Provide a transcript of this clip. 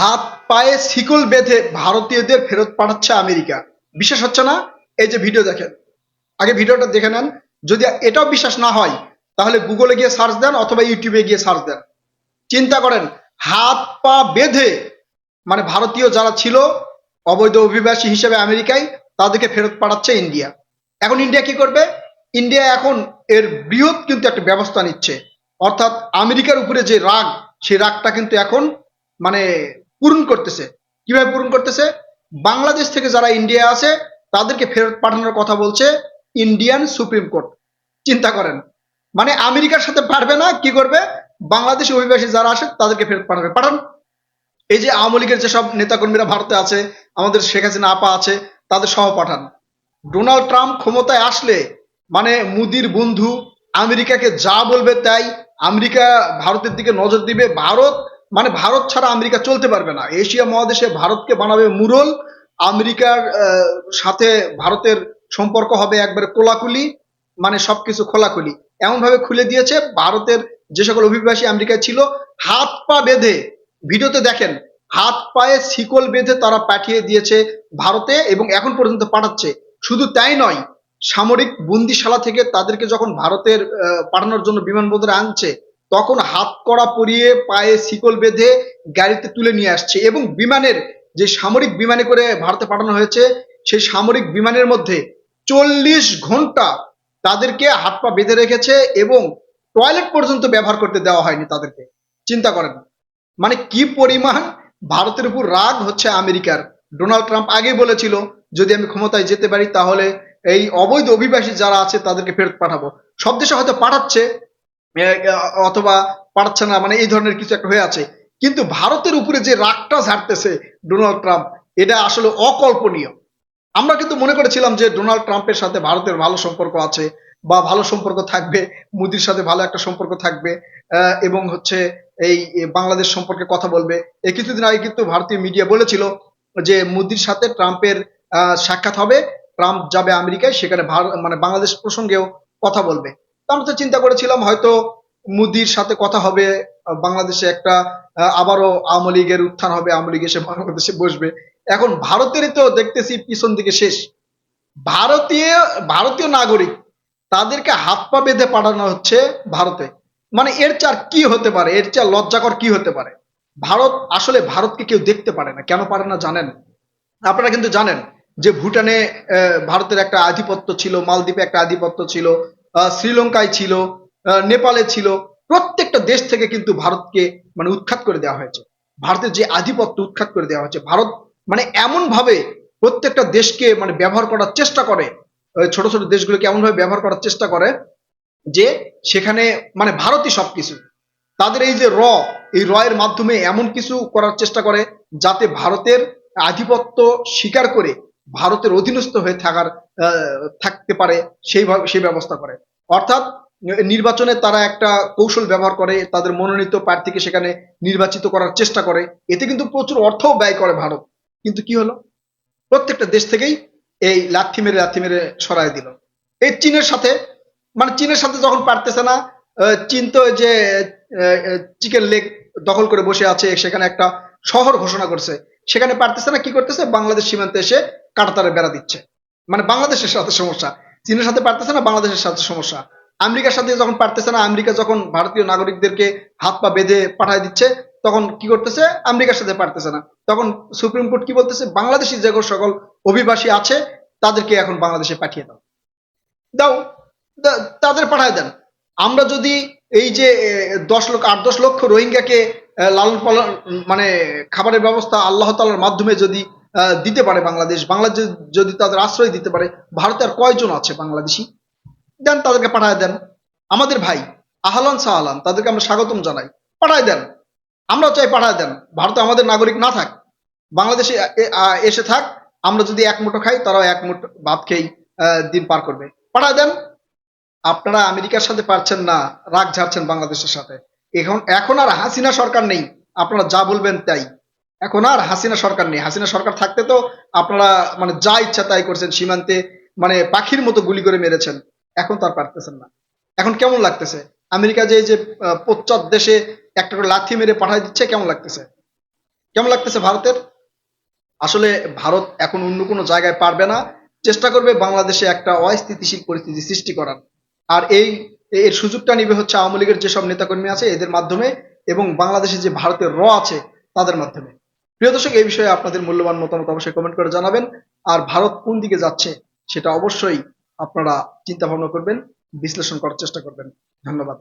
হাত পায়ে শিকল বেঁধে ভারতীয়দের ফেরত পাঠাচ্ছে আমেরিকা। বিশ্বাস হচ্ছে না? এই যে ভিডিও দেখেন। আগে ভিডিওটা দেখে নেন। যদি এটাও বিশ্বাস না হয়, তাহলে গুগলে গিয়ে সার্চ দেন অথবা ইউটিউবে গিয়ে সার্চ দেন। চিন্তা করেন, হাত পা বেঁধে মানে ভারতীয় যারা ছিল, অবৈধ অভিবাসী হিসেবে আমেরিকায়, তাদেরকে ফেরত পাঠাচ্ছে ইন্ডিয়া এখন ইন্ডিয়া কি করবে? ইন্ডিয়া এখন এর বৃহৎ কিন্তু একটা ব্যবস্থা নিচ্ছে। অর্থাৎ আমেরিকার উপরে যে রাগ, সেই রাগটা কিন্তু এখন মানে পূরণ করতেছে। কীভাবে পূরণ করতেছে? বাংলাদেশ থেকে যারা ইন্ডিয়া আছে, তাদেরকে ফেরত পাঠানোর কথা বলছে ইন্ডিয়ান সুপ্রিম কোর্ট চিন্তা করেন। মানে আমেরিকার সাথে পারবে না, কি করবে? বাংলাদেশি অভিবাসী যারা আসে, তাদেরকে ফেরত পাঠাবে। পাঠান। এই যে আওয়ামী লীগের যেসব নেতাকর্মীরা ভারতে আছে, আমাদের শেখ হাসিনা আপা আছে, তাদের সহ পাঠান। ডোনাল্ড ট্রাম্প ক্ষমতায় আসলে মানে মুদির বন্ধু, আমেরিকাকে যা বলবে তাই আমেরিকা ভারতের দিকে নজর দিবে, ভারত মানে ভারত ছাড়া আমেরিকা চলতে পারবে না। এশিয়া মহাদেশে ভারতকে বানাবে মুরল, আমেরিকার সাথে ভারতের সম্পর্ক হবে একবারে কোলাকুলি মানে সবকিছু খোলাখুলি। এমন ভাবে খুলে দিয়েছে, ভারতের যে সকল অভিবাসী আমেরিকায় ছিল, হাত পা বেঁধে, ভিডিওতে দেখেন, হাত পায়ে শিকল বেঁধে তারা পাঠিয়ে দিয়েছে ভারতে এবং এখন পর্যন্ত পাঠাচ্ছে। শুধু তাই নয়, সামরিক বন্দিশালা থেকে তাদেরকে যখন ভারতের পাঠানোর জন্য বিমানবন্দরে আনছে তখন হাত কড়া পরিয়ে পায়ে শিকল বেঁধে গাড়িতে তুলে নিয়ে আসছে এবং বিমানের যে সামরিক বিমানে করে ভারতে পাঠানো হয়েছে, সেই সামরিক বিমানের মধ্যে চল্লিশ ঘণ্টা তাদেরকে হাত পা বেঁধে রেখেছে এবং টয়লেট পর্যন্ত ব্যবহার করতে দেওয়া হয়নি তাদেরকে। চিন্তা করেন। মানে কি পরিমাণ ভারতের উপর রাগ হচ্ছে আমেরিকার। ডোনাল্ড ট্রাম্প আগেই বলেছিল, যদি আমি ক্ষমতায় যেতে পারি তাহলে এই অবৈধ অভিবাসী যারা আছে তাদেরকে ফেরত পাঠাবো। সব দেশে হয়তো পাঠাচ্ছে অথবা পারছে না মানে এই ধরনের কিছু একটা হয়ে আছে। কিন্তু ভারতের উপরে যে রাগটা ঝাড়তেছে ডোনাল্ড ট্রাম্প, এটা আসলে অকল্পনীয়। আমরা কিন্তু মনে করেছিলাম যে ডোনাল্ড ট্রাম্পের সাথে ভারতের ভালো সম্পর্ক আছে, বা ভালো সম্পর্ক থাকবে, মোদির সাথে ভালো একটা সম্পর্ক থাকবে এবং হচ্ছে এই বাংলাদেশ সম্পর্কে কথা বলবে। এই কিছুদিন আগে কিন্তু ভারতীয় মিডিয়া বলেছিল যে মোদির সাথে ট্রাম্পের সাক্ষাৎ হবে, ট্রাম্প যাবে আমেরিকায়, সেখানে মানে বাংলাদেশ প্রসঙ্গেও কথা বলবে। আমরা তো চিন্তা করেছিলাম হয়তো মোদির সাথে কথা হবে, বাংলাদেশে একটা আবারও আওয়ামী লীগের উত্থান হবে, আওয়ামী লীগ এসে বাংলাদেশে বসবে। এখন ভারতেরই তো দেখতেছি পিছন দিকে শেষ। ভারতীয় ভারতীয় নাগরিক, তাদেরকে হাত পা বেঁধে পাঠানো হচ্ছে ভারতে। মানে এর চার কি হতে পারে? এর চার লজ্জাকর কি হতে পারে? ভারত, আসলে ভারতকে কেউ দেখতে পারে না। কেন পারে না জানেন? আপনারা কিন্তু জানেন যে ভুটানে ভারতের একটা আধিপত্য ছিল, মালদ্বীপে একটা আধিপত্য ছিল শ্রীলঙ্কায় ছিল নেপালে ছিল, প্রত্যেকটা দেশ থেকে কিন্তু ভারতকে মানে উৎখাত করে দেওয়া হয়েছে। ভারতের যে আধিপত্য উৎখাত করে দেওয়া হয়েছে। ভারত মানে এমন ভাবে প্রত্যেকটা দেশকে মানে ব্যবহার করার চেষ্টা করে ছোট ছোট দেশগুলোকে এমন ভাবে ব্যবহার করার চেষ্টা করে যে সেখানে মানে ভারতই সবকিছু। তাদের এই যে র, এই র এর মাধ্যমে এমন কিছু করার চেষ্টা করে যাতে ভারতের আধিপত্য স্বীকার করে ভারতের অধীনস্থ হয়ে থাকার থাকতে পারে, সেই ভাবে- সেই ব্যবস্থা করে। অর্থাৎ নির্বাচনে তারা একটা কৌশল ব্যবহার করে, তাদের মনোনীত প্রার্থীকে সেখানে নির্বাচিত করার চেষ্টা করে। এতে কিন্তু প্রচুর অর্থও ব্যয় করে ভারত। কিন্তু কি হলো? প্রত্যেকটা দেশ থেকেই এই লাথি মেরে লাথি মেরে সরাই দিল। এই চীনের সাথে মানে চীনের সাথে যখন পারতেছে না চীন তো যে চিকেন লেগ দখল করে বসে আছে, সেখানে একটা শহর ঘোষণা করছে। সেখানে পারতেছে না, কি করতেছে? বাংলাদেশ সীমান্তে এসে কাটাতারে বেড়া দিচ্ছে। মানে বাংলাদেশের সাথে সমস্যা। চীনের সাথে পারতেছে না, বাংলাদেশের সাথে সমস্যা। আমেরিকার সাথে যখন পারতেছে না, আমেরিকা যখন ভারতীয় নাগরিকদেরকে হাত পা বেঁধে পাঠায় দিচ্ছে, তখন কি করতেছে? আমেরিকার সাথে পারতেছে না। তখন সুপ্রিম কোর্ট কি বলতেছে? বাংলাদেশি যে সকল অভিবাসী আছে, তাদেরকে এখন বাংলাদেশে পাঠিয়ে দাও। দাও তাদের পাঠায় দেন। আমরা যদি এই যে দশ লক্ষ, আট দশ লক্ষ রোহিঙ্গাকে লালন পালন মানে খাবারের ব্যবস্থা আল্লাহ তালার মাধ্যমে যদি দিতে পারে বাংলাদেশ বাংলাদেশ যদি তাদের আশ্রয় দিতে পারে ভারতে আর কয়জন আছে বাংলাদেশি? দেন তাদেরকে পাঠায় দেন। আমাদের ভাই আহলান সাহালান তাদেরকে আমরা স্বাগতম জানাই। পাঠায় দেন। আমরা চাই পাঠায় দেন। ভারতে আমাদের নাগরিক না থাক বাংলাদেশে এসে থাক আমরা যদি এক মুঠো খাই তারাও এক মুঠো ভাত আহ, দিন পার করবে। পাঠায় দেন। আপনারা আমেরিকার সাথে পারছেন না রাগ ঝাড়ছেন বাংলাদেশের সাথে। এখন এখন আর হাসিনা সরকার নেই। আপনারা যা বলবেন তাই। এখন আর হাসিনা সরকার নেই। হাসিনা সরকার থাকতে তো আপনারা মানে যা ইচ্ছা তাই করছেন সীমান্তে মানে পাখির মতো গুলি করে মেরেছেন। এখন তো আর পারতেছেন না। এখন কেমন লাগতেছে? আমেরিকা যে যে পশ্চাৎ দেশে একটা করে লাথি মেরে পাঠাই দিচ্ছে, কেমন লাগতেছে? কেমন লাগতেছে ভারতের? আসলে ভারত এখন অন্য কোনো জায়গায় পারবে না। চেষ্টা করবে বাংলাদেশে একটা অস্থিতিশীল পরিস্থিতি সৃষ্টি করার। আর এই এর সুযোগটা নিবে হচ্ছে আওয়ামী লীগের যেসব নেতাকর্মী আছে এদের মাধ্যমে এবং বাংলাদেশে যে ভারতের র আছে তাদের মাধ্যমে। প্রিয় দর্শক এই বিষয়ে আপনাদের মূল্যবান মতামত অবশ্যই কমেন্ট করে জানাবেন। আর ভারত কোন দিকে যাচ্ছে সেটা অবশ্যই আপনারা চিন্তা ভাবনা করবেন, বিশ্লেষণ করার চেষ্টা করবেন। ধন্যবাদ।